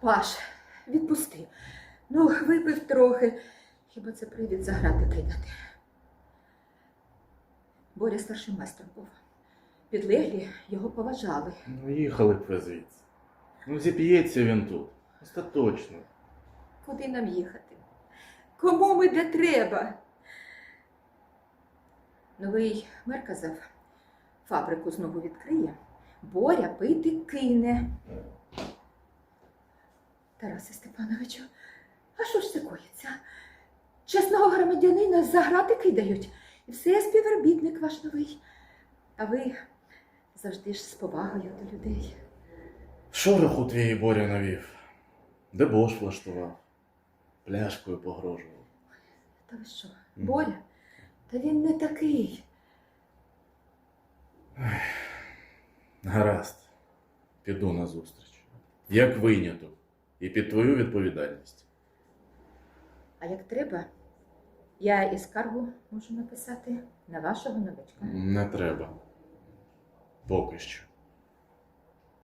Паш, відпусти. Ну, випив трохи. Хіба це привід заграти кидати? Боря старшим майстром був. Підлеглі його поважали. Ну, їхали б ви звідси. Ну, зіп'ється він тут. Остаточно. Куди нам їхати? Кому ми де треба? Новий мер казав, фабрику знову відкриє, Боря пити кине. Тарасе Степановичу, а що ж це коїться? Чесного громадянина за грати кидають. І все співробітник ваш новий. А ви завжди ж з повагою до людей. Шороху твій Боря навів. Дебош влаштував. Пляшкою погрожував. Та ви що. Боря? Та він не такий. Гаразд. Піду на зустріч. Як виняток. І під твою відповідальність. А як треба, я і скаргу можу написати на вашого новичка. Не треба. Поки що.